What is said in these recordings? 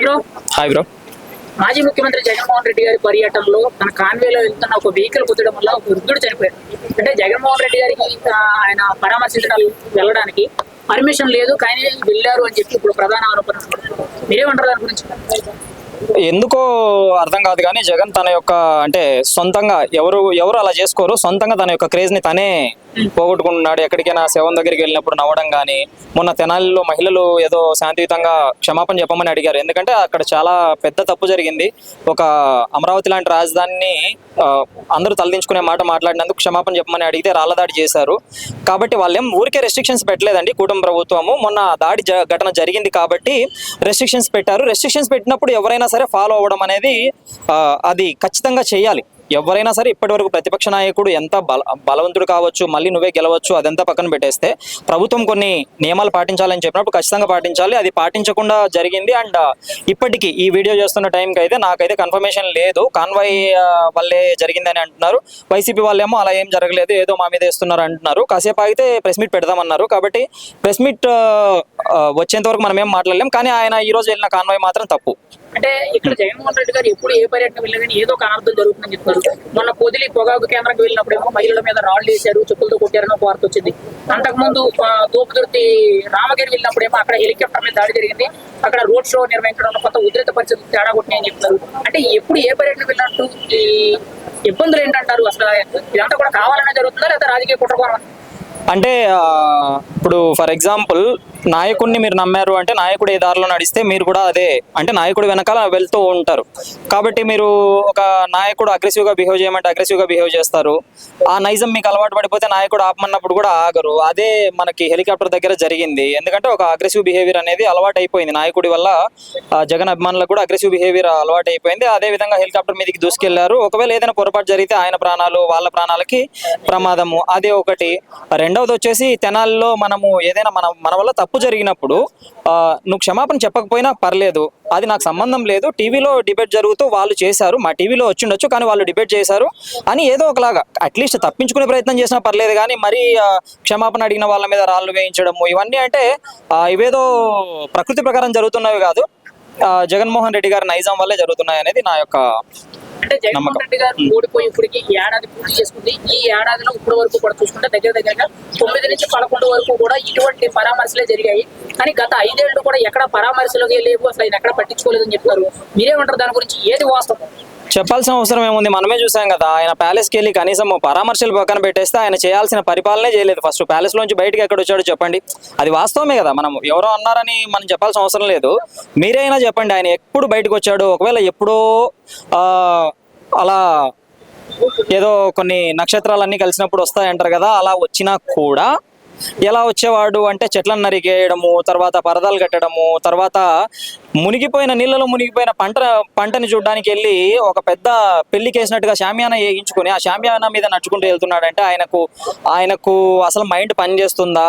Hi bro hi bro మాజీ ముఖ్యమంత్రి జగన్మోహన్ రెడ్డి గారి పర్యటనలో తన కాన్వేలో వెళ్తున్న ఒక వెహికల్ కుదడం వల్ల ఒక వృద్ధుడు చనిపోయాడు. అంటే జగన్మోహన్ రెడ్డి గారికి ఆయన పరామర్శించడానికి వెళ్ళడానికి పర్మిషన్ లేదు కానీ వెళ్ళారు అని చెప్పి ఇప్పుడు ప్రధాన ఆరోపణ మీరేమంటారు దాని గురించి? ఎందుకో అర్థం కాదు కానీ జగన్ తన యొక్క అంటే సొంతంగా ఎవరు ఎవరు అలా చేసుకోరు. సొంతంగా తన యొక్క క్రేజ్ని తనే పోగొట్టుకుంటున్నాడు. ఎక్కడికైనా శవం దగ్గరికి వెళ్ళినప్పుడు నవ్వడం కానీ మొన్న తెనాలిలో మహిళలు ఏదో శాంతియుతంగా క్షమాపణ చెప్పమని అడిగారు. ఎందుకంటే అక్కడ చాలా పెద్ద తప్పు జరిగింది. ఒక అమరావతి లాంటి రాజధానిని అందరూ తలదించుకునే మాట మాట్లాడినందుకు క్షమాపణ చెప్పమని అడిగితే రాళ్ళదాడి చేశారు. కాబట్టి వాళ్ళేం ఊరికే రెస్ట్రిక్షన్స్ పెట్టలేదండి కూటమి ప్రభుత్వము. మొన్న దాడి ఘటన జరిగింది కాబట్టి రెస్ట్రిక్షన్స్ పెట్టారు. రెస్ట్రిక్షన్స్ పెట్టినప్పుడు ఎవరైనా సరే ఫాలో అవ్వడం అనేది అది ఖచ్చితంగా చేయాలి. ఎవరైనా సరే ఇప్పటివరకు ప్రతిపక్ష నాయకుడు ఎంత బల బలవంతుడు కావచ్చు మళ్ళీ నువ్వే గెలవచ్చు అదంతా పక్కన పెట్టేస్తే ప్రభుత్వం కొన్ని నియమాలు పాటించాలని చెప్పినప్పుడు ఖచ్చితంగా పాటించాలి. అది పాటించకుండా జరిగింది. అండ్ ఇప్పటికీ ఈ వీడియో చేస్తున్న టైంకి అయితే నాకైతే కన్ఫర్మేషన్ లేదు. కాన్వాయ్ వల్లే జరిగిందని అంటున్నారు. వైసీపీ వాళ్ళేమో అలా ఏం జరగలేదు ఏదో మా మీద వేస్తున్నారు అంటున్నారు. కాసేపు ఆగితే ప్రెస్ మీట్ పెడదామన్నారు. కాబట్టి ప్రెస్ మీట్ వచ్చేంత వరకు మనం ఏం మాట్లాడలేం. కానీ ఆయన ఈ రోజు వెళ్ళిన కాన్వాయ్ మాత్రం తప్పు. అంటే ఇక్కడ జగన్మోహన్ రెడ్డి గారు ఎప్పుడు ఏ పర్యటన వెళ్ళినా ఏదో ఒక అనార్థం జరుగుతుందని చెప్తారు మొన్న పొదిలి పొగాకు కేంద్రానికి వెళ్ళినప్పుడేమో మహిళల మీద రాళ్ళు వేశారు చెప్పులతో కొట్టారని ఒక వార్త వచ్చింది. అంతకుముందు ఆ, రామగిరి రామగిరి వెళ్ళినప్పుడేమో అక్కడ హెలికాప్టర్ మీద దాడి జరిగింది. అక్కడ రోడ్ షో నిర్వహించడంలో కొత్త ఉద్రిత పరిస్థితులు తేడా కొట్టినాయని చెప్తారు అంటే ఎప్పుడు ఏ పర్యటన వెళ్ళినట్టు ఈ ఇబ్బందులు ఏంటంటారు? అసలు ఇదంతా కూడా కావాలనే జరుగుతుందా? లేదా రాజకీయ కుట్రకోరం అంటే ఇప్పుడు ఫర్ ఎగ్జాంపుల్ నాయకుడిని మీరు నమ్మారు అంటే నాయకుడు ఏ దారిలో నడిస్తే మీరు కూడా అదే అంటే నాయకుడు వెనకాల వెళ్తూ ఉంటారు. కాబట్టి మీరు ఒక నాయకుడు అగ్రెసివ్గా బిహేవ్ చేయమంటే అగ్రెసివ్గా బిహేవ్ చేస్తారు. ఆ నైజం మీకు అలవాటు పడిపోతే నాయకుడు ఆపమన్నప్పుడు కూడా ఆగరు. అదే మనకి హెలికాప్టర్ దగ్గర జరిగింది. ఎందుకంటే ఒక అగ్రెసివ్ బిహేవియర్ అనేది అలవాటు అయిపోయింది. నాయకుడి వల్ల జగన్ అభిమానులకు కూడా అగ్రెసివ్ బిహేవియర్ అలవాటు అయిపోయింది. అదే విధంగా హెలికాప్టర్ మీదకి దూసుకెళ్ళారు. ఒకవేళ ఏదైనా పొరపాటు జరిగితే ఆయన ప్రాణాలు వాళ్ళ ప్రాణాలకి ప్రమాదము. అదే ఒకటి. రెండవది వచ్చేసి తెనాల్లో మనము ఏదైనా మన మన వల్ల తప్పు తప్పు జరిగినప్పుడు నువ్వు క్షమాపణ చెప్పకపోయినా పర్లేదు. అది నాకు సంబంధం లేదు. టీవీలో డిబేట్ జరుగుతూ వాళ్ళు చేశారు. మా టీవీలో వచ్చిండొచ్చు కానీ వాళ్ళు డిబేట్ చేశారు అని ఏదో ఒకలాగా అట్లీస్ట్ తప్పించుకునే ప్రయత్నం చేసినా పర్లేదు కానీ మరీ క్షమాపణ అడిగిన వాళ్ళ మీద రాళ్ళు వేయించడము ఇవన్నీ అంటే ఇవేదో ప్రకృతి ప్రకారం జరుగుతున్నవి కాదు. జగన్మోహన్ రెడ్డి గారి నైజాం వల్లే జరుగుతున్నాయి అనేది నా యొక్క అంటే జగన్మోహన్. రెడ్డి గారు ఓడిపోయి ఇప్పటికి ఏడాది పూర్తి చేసుకుంది. ఈ ఏడాదిలో ఇప్పటి వరకు కూడా చూసుకుంటే దగ్గర దగ్గరగా తొమ్మిది నుంచి పదకొండు వరకు కూడా ఇటువంటి పరామర్శలే జరిగాయి. కానీ గత ఐదేళ్ళు కూడా ఎక్కడ పరామర్శలు లేవు అసలు ఆయన ఎక్కడ పట్టించుకోలేదని చెప్తారు మీరేమంటారు? దాని గురించి ఏది వాస్తవం? చెప్పాల్సిన అవసరం ఏముంది? మనమే చూసాం కదా ఆయన ప్యాలెస్కి వెళ్ళి కనీసం పరామర్శలు పక్కన పెట్టేస్తే ఆయన చేయాల్సిన పరిపాలనే చేయలేదు. ఫస్ట్ ప్యాలెస్ లోంచి బయటకి ఎక్కడ వచ్చాడో చెప్పండి. అది వాస్తవమే కదా మనం ఎవరో అన్నారని మనం చెప్పాల్సిన అవసరం లేదు. మీరైనా చెప్పండి ఆయన ఎప్పుడు బయటకు వచ్చాడు ఒకవేళ ఎప్పుడో అలా ఏదో కొన్ని నక్షత్రాలన్నీ కలిసినప్పుడు వస్తాయంటారు కదా అలా వచ్చినా కూడా ఎలా వచ్చేవాడు అంటే చెట్లను నరికేయడము తర్వాత పరదాలు కట్టడము తర్వాత మునిగిపోయిన నీళ్ళలో మునిగిపోయిన పంట పంటని చూడడానికి వెళ్ళి ఒక పెద్ద పెళ్ళికి వేసినట్టుగా షామియానా వేయించుకొని ఆ షామియానా మీద నడుచుకుంటూ వెళ్తున్నాడంటే ఆయనకు ఆయనకు అసలు మైండ్ పనిచేస్తుందా?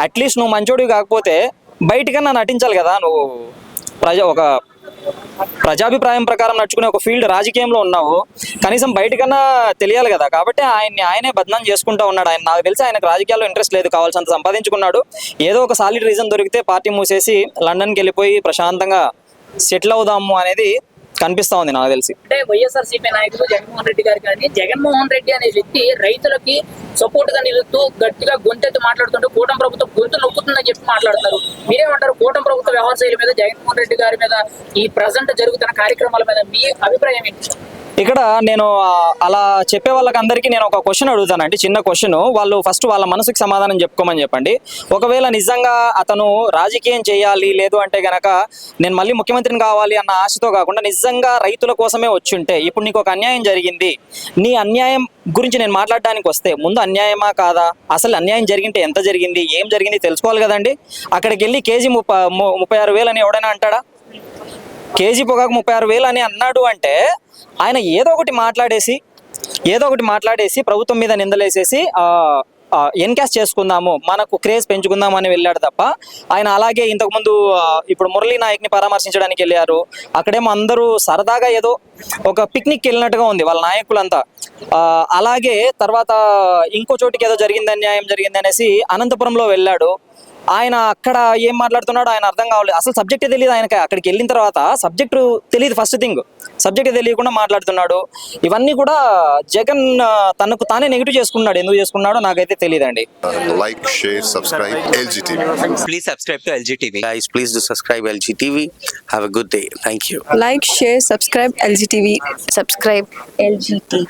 అట్లీస్ట్ నువ్వు మంచోడివి కాకపోతే బయటికన్నా నటించాలి కదా నువ్వు. ప్రజ ఒక ప్రజాభిప్రాయం ప్రకారం నడుచుకునే ఒక ఫీల్డ్ రాజకీయంలో ఉన్నావు. కనీసం బయటకన్నా తెలియాలి కదా. కాబట్టి ఆయన్ని ఆయనే బదనాం చేసుకుంటా ఉన్నాడు. ఆయన నాకు తెలిసి ఆయనకు రాజకీయాల్లో ఇంట్రెస్ట్ లేదు. కావాల్సినంత సంపాదించుకున్నాడు. ఏదో ఒక సాలిడ్ రీజన్ దొరికితే పార్టీ మూసేసి లండన్కి వెళ్ళిపోయి ప్రశాంతంగా సెటిల్ అవుదాము అనేది కనిపిస్తా ఉంది నాకు తెలిసి. అంటే వైఎస్ఆర్ సిపి నాయకులు జగన్మోహన్ రెడ్డి గారు కానీ జగన్మోహన్ రెడ్డి అనే వ్యక్తి రైతులకి సపోర్ట్గా నిలుస్తూ గట్టిగా గొంతెత్తి మాట్లాడుతుంటే కూటమి ప్రభుత్వం గొంతు నొక్కుతుందని చెప్పి మాట్లాడతారు మీరేమంటారు? కూటమి ప్రభుత్వ వ్యవహార శైలి మీద జగన్మోహన్ రెడ్డి గారి మీద ఈ ప్రజెంట్ జరుగుతున్న కార్యక్రమాల మీద మీ అభిప్రాయం ఏంటి? ఇక్కడ నేను అలా చెప్పే వాళ్ళకి అందరికీ నేను ఒక క్వశ్చన్ అడుగుతానండి చిన్న క్వశ్చన్ వాళ్ళు ఫస్ట్ వాళ్ళ మనసుకి సమాధానం చెప్పుకోమని చెప్పండి. ఒకవేళ నిజంగా అతను రాజకీయం చేయాలి లేదు అంటే గనక నేను మళ్ళీ ముఖ్యమంత్రిని కావాలి అన్న ఆశతో కాకుండా నిజంగా రైతుల కోసమే వచ్చుంటే ఇప్పుడు నీకు ఒక అన్యాయం జరిగింది. నీ అన్యాయం గురించి నేను మాట్లాడడానికి వస్తే ముందు అన్యాయమా కాదా? అసలు అన్యాయం జరిగింటే ఎంత జరిగింది? ఏం జరిగింది? తెలుసుకోవాలి కదండి. అక్కడికి వెళ్ళి కేజీ ముప్పై ముప్పై ఆరు వేలు అని ఎవడైనా అంటాడా? కేజీ పొగాకు ముప్పై ఆరు వేలు అని అన్నాడు అంటే ఆయన ఏదో ఒకటి మాట్లాడేసి ఏదో ఒకటి మాట్లాడేసి ప్రభుత్వం మీద నిందలేసేసి ఎన్కాస్ ఎన్కాష్ చేసుకుందాము మనకు క్రేజ్ పెంచుకుందాం అని వెళ్ళాడు తప్ప ఆయన అలాగే ఇంతకుముందు ఇప్పుడు మురళీ నాయక్ని పరామర్శించడానికి వెళ్ళారు. అక్కడేమో అందరూ సరదాగా ఏదో ఒక పిక్నిక్ వెళ్ళినట్టుగా ఉంది వాళ్ళ నాయకులంతా. అలాగే తర్వాత ఇంకో చోటికి ఏదో జరిగింది అన్యాయం జరిగింది అనేసి అనంతపురంలో వెళ్ళాడు. ఆయన అక్కడ ఏం మాట్లాడుతున్నాడో ఆయన అర్థం కావాలి అసలు సబ్జెక్టే తెలియదు ఆయనకి అక్కడికి వెళ్ళిన తర్వాత సబ్జెక్ట్ తెలియదు ఫస్ట్ థింగ్ సబ్జెక్ట్ తెలియకుండా మాట్లాడుతున్నాడు ఇవన్నీ కూడా జగన్ తనకు తానే నెగిటివ్ చేసుకున్నాడు ఎందుకు చేసుకున్నాడో నాకైతే తెలియదండి like, share, subscribe, LGTV. Please subscribe to LG TV. Guys, please do subscribe LG TV. Have a good day. Thank you. like, share, subscribe LGTV. Subscribe LGT.